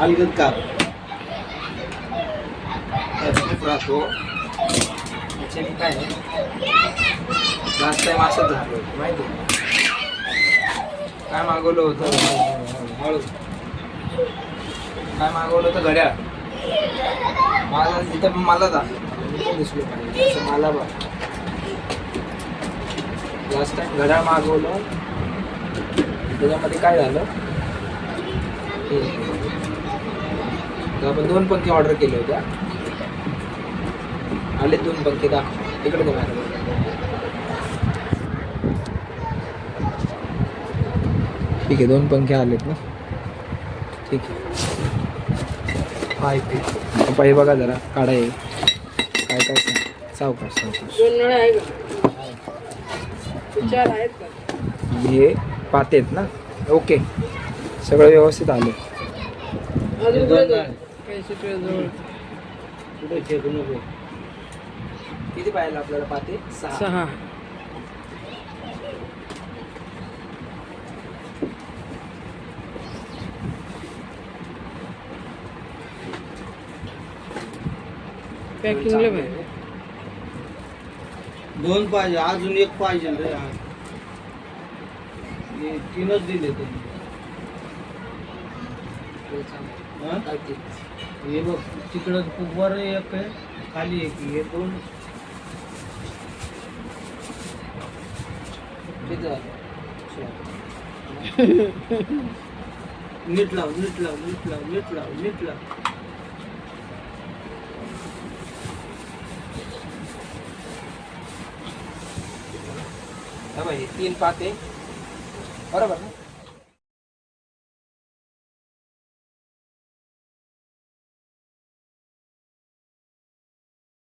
अलगद कार खूप राहतो त्याच्याने काय लास्ट टाइम असंच झालं होतं माहिती आहे? काय मागवलं होतं? हळू. काय मागवलं होतं घड्याळ? मला इथं मला जा. इथं पाहिजे. मला बघ. लास्ट टाइम घड्याळ मागवलं. त्याच्यामध्ये काय झालं? आपण दोन पंखे ऑर्डर केले होत्या आले दोन पंखे दाखव. इकडे मॅडम ठीक आहे दोन पंखे आलेत ना. ठीक आहे. हाय पप्पा बघा जरा काढा हे. काय काय सांग सावकाश सावकाश. हे पाते आहेत ना. ओके. सगळं व्यवस्थित आले. तुझ्या जवळ. कुठे नको? किती पाहिलं आपल्याला पाते सहा. पॅकिंगला पाहिजे दोन पाहिजे अजून एक पाहिजे रे तीनच दिले ते हे? बघ तिकडं खूप वर एक आहे खाली एक हे दोन. नीट लाव नीट लाव नीट लाव नीट लाव नीट लाव. हे तीन पाते. बरोबर ना?